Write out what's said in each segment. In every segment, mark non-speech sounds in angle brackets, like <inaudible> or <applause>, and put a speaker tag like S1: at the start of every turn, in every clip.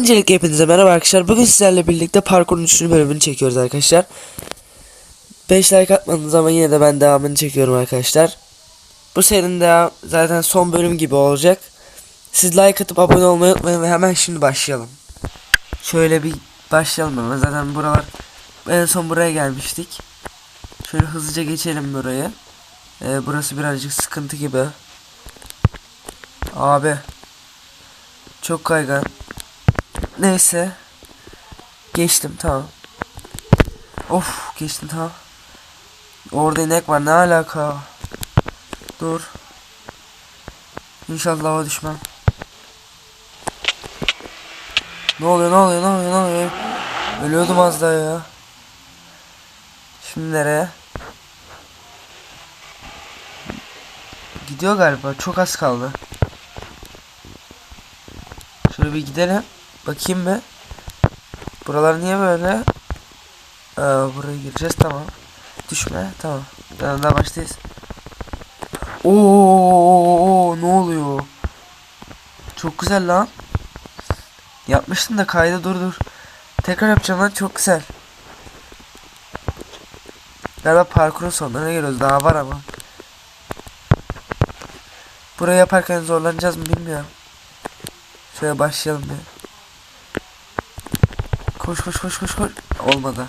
S1: Öncelikle hepinize merhaba arkadaşlar. Bugün sizlerle birlikte parkurun 3. bölümünü çekiyoruz arkadaşlar. 5 like atmadınız ama yine de ben devamını çekiyorum arkadaşlar. Bu serinin de zaten son bölüm gibi olacak. Siz like atıp abone olmayı unutmayın ve hemen şimdi başlayalım. Şöyle bir başlayalım ama zaten buralar en son buraya gelmiştik. Şöyle hızlıca geçelim burayı. Ee, burası birazcık sıkıntı gibi. Abi. Çok kaygan. Neyse. Geçtim tamam. Of geçtim tamam. Orada inek var ne alaka? Dur. İnşallah o düşmem. Ne oluyor ne oluyor ne oluyor ne oluyor? Ölüyordum az daha ya. Şimdi nereye? Gidiyor galiba çok az kaldı. Şöyle bir gidelim. Bakayım bir. Buralar niye böyle? Aa, buraya gireceğiz tamam. Düşme tamam. Daha, daha baştayız. Oo, ne oluyor? Çok güzel lan. Yapmıştım da kaydı dur dur. Tekrar yapacağım lan çok güzel. Galiba parkurun sonlarına geliyoruz daha var ama. Burayı yaparken zorlanacağız mı bilmiyorum. Şöyle başlayalım bir. Koş koş koş koş koş. Olmadı.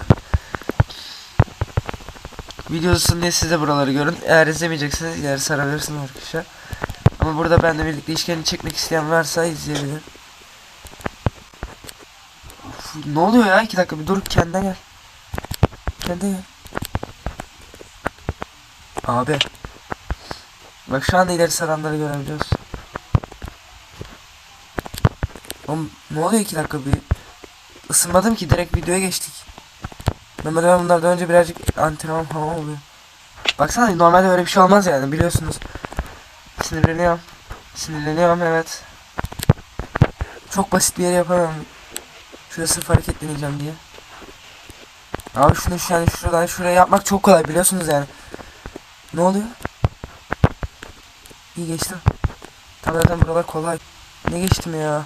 S1: Videosun diye siz de buraları görün. Eğer izlemeyecekseniz ileri sarabilirsiniz arkadaşlar. Ama burada benimle birlikte işkence çekmek isteyen varsa izleyebilir. Uf, ne oluyor ya? İki dakika bir dur kendine gel. Kendine gel. Abi. Bak şu anda ileri saranları görebiliyoruz. Oğlum ne oluyor iki dakika bir ısınmadım ki direkt videoya geçtik. Normalde ben bunlardan önce birazcık antrenman falan oluyor. Baksana normalde öyle bir şey olmaz yani biliyorsunuz. Sinirleniyorum. Sinirleniyorum evet. Çok basit bir yere yapamam. Şurada sırf hareket diye. Abi şunu şu yani şuradan şuraya yapmak çok kolay biliyorsunuz yani. Ne oluyor? İyi geçtim. Tamam zaten buralar kolay. Ne geçtim ya?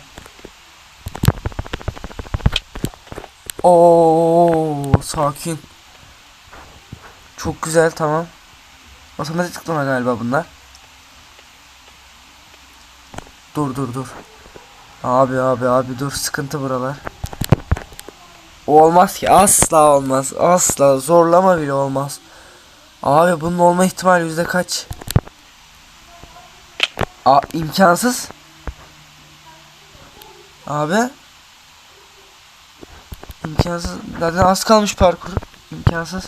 S1: Oo sakin. Çok güzel tamam. Otomatik tıklama galiba bunlar. Dur dur dur. Abi abi abi dur sıkıntı buralar. Olmaz ki asla olmaz. Asla zorlama bile olmaz. Abi bunun olma ihtimali yüzde kaç? A imkansız. Abi. İmkansız. Zaten az kalmış parkur. İmkansız.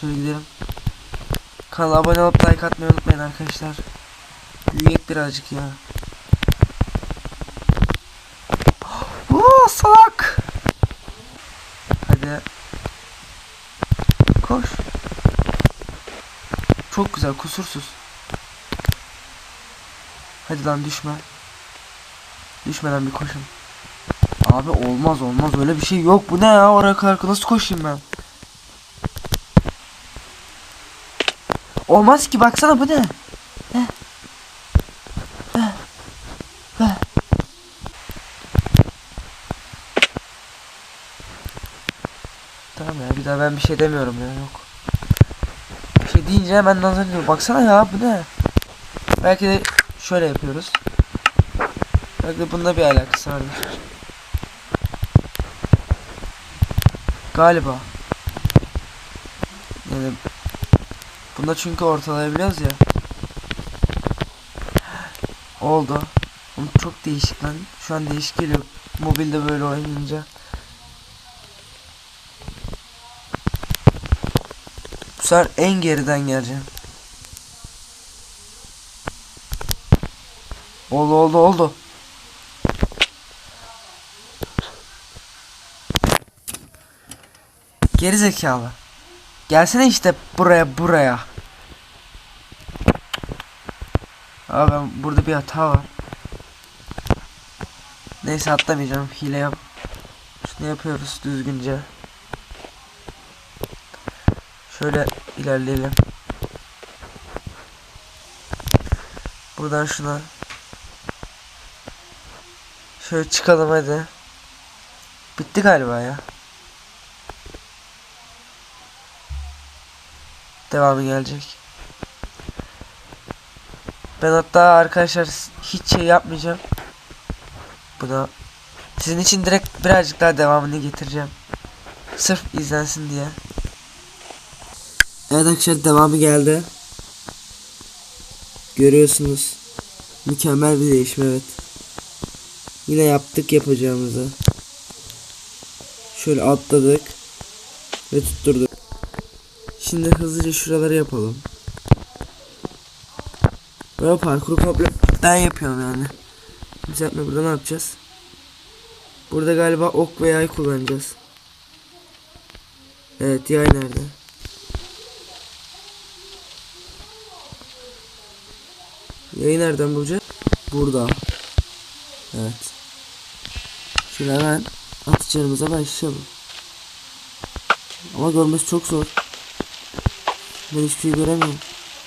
S1: Şöyle gidelim. Kanala abone olup like atmayı unutmayın arkadaşlar. Büyüyek birazcık ya. <gasps> Oo salak. Hadi. Koş. Çok güzel kusursuz. Hadi lan düşme. Düşmeden bir koşun. Abi olmaz olmaz öyle bir şey yok. Bu ne ya oraya kadar nasıl koşayım ben? Olmaz ki baksana bu ne? Tamam ya bir daha ben bir şey demiyorum ya yok. Bir şey deyince hemen nazar ediyor. Baksana ya bu ne? Belki de şöyle yapıyoruz. Belki de bunda bir alakası vardır. Galiba. Yani bunda çünkü ortalayabiliyoruz ya. Oldu. Oğlum çok değişik lan. Şu an değişik geliyor. Mobilde böyle oynayınca. Bu sefer en geriden geleceğim. Oldu oldu oldu. Geri zekalı. Gelsene işte buraya buraya. Abi burada bir hata var. Neyse atlamayacağım. Hile yap. Şunu yapıyoruz düzgünce. Şöyle ilerleyelim. Buradan şuna. Şöyle çıkalım hadi. Bitti galiba ya. Devamı gelecek. Ben hatta arkadaşlar hiç şey yapmayacağım. Buna sizin için direkt birazcık daha devamını getireceğim. Sırf izlensin diye. Evet arkadaşlar devamı geldi. Görüyorsunuz. Mükemmel bir değişim evet. Yine yaptık yapacağımızı. Şöyle atladık. Ve tutturduk. Şimdi hızlıca şuraları yapalım. Böyle parkuru komple ben yapıyorum yani. Biz yapma burada ne yapacağız? Burada galiba ok ve yay kullanacağız. Evet yay nerede? Yayı nereden bulacağız? Burada. Evet. Şöyle hemen atışlarımıza başlayalım. Ama görmesi çok zor. Ben hiçbir şey göremiyorum.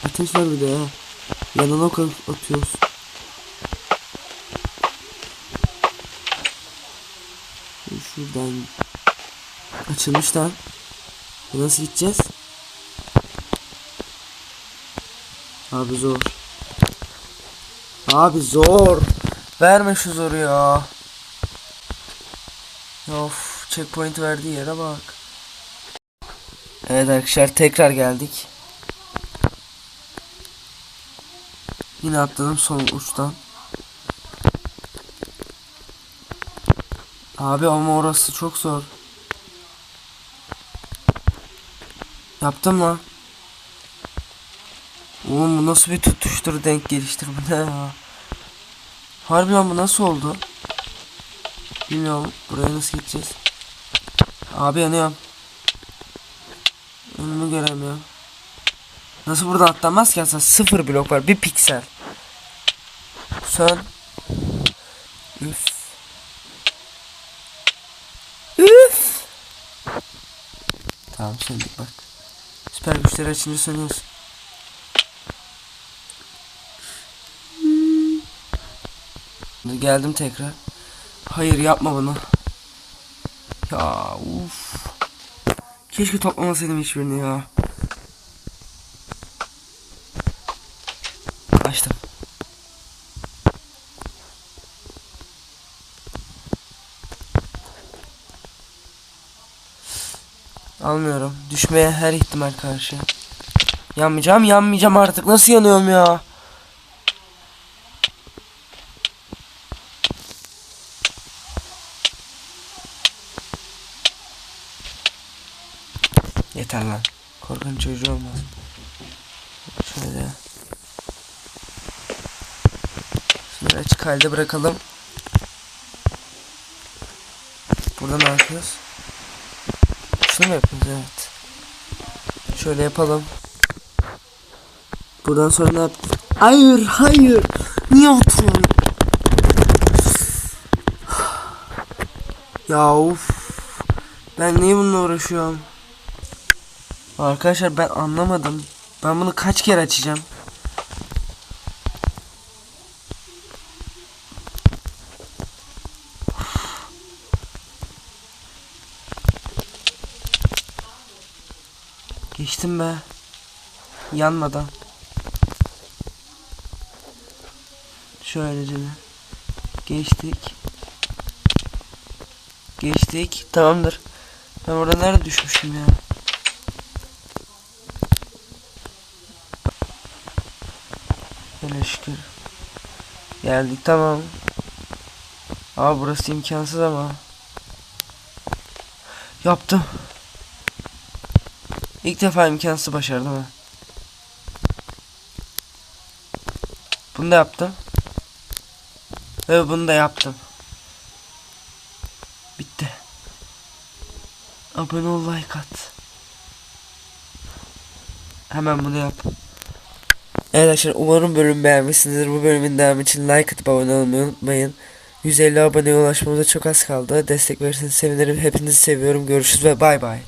S1: Ateş var bir de ya. Yanına ok atıyoruz. Şuradan açılmış lan. Nasıl gideceğiz? Abi zor. Abi zor. Verme şu zoru ya. Of, checkpoint verdiği yere bak. Evet arkadaşlar tekrar geldik. Yine atladım son uçtan. Abi ama orası çok zor. Yaptım lan. Oğlum bu nasıl bir tutuştur denk geliştir bu ne ya? Harbi lan bu nasıl oldu? Bilmiyorum buraya nasıl gideceğiz? Abi yanıyorum. Önümü göremiyorum. Nasıl buradan atlanmaz ki aslında sıfır blok var bir piksel. Sen. Üf. Üf. Tamam söndük bak. Süper güçleri açınca sönüyorsun. Geldim tekrar. Hayır yapma bunu. Ya uf. Keşke toplamasaydım hiçbirini ya. Açtım. Almıyorum. Düşmeye her ihtimal karşı. Yanmayacağım, yanmayacağım artık. Nasıl yanıyorum ya? Yeter lan. Korkan çocuğu olmaz. Şöyle. Açık halde bırakalım. Burada ne yapıyoruz? Şunu mu yapıyoruz? Evet. Şöyle yapalım. Buradan sonra ne yap? Hayır, hayır. Niye oturuyorsun? Ya of. Ben niye bununla uğraşıyorum? Arkadaşlar ben anlamadım. Ben bunu kaç kere açacağım? Geçtim be. Yanmadan. Şöylece. Geçtik. Geçtik. Tamamdır. Ben orada nerede düşmüşüm ya? Hele şükür. Geldik tamam. Aa burası imkansız ama. Yaptım. İlk defa imkansız başardım ha. Bunu da yaptım. Ve bunu da yaptım. Bitti. Abone ol like at. Hemen bunu yap. Evet arkadaşlar umarım bölüm beğenmişsinizdir. Bu bölümün devamı için like atıp abone olmayı unutmayın. 150 aboneye ulaşmamıza çok az kaldı. Destek verirseniz sevinirim. Hepinizi seviyorum. Görüşürüz ve bay bay.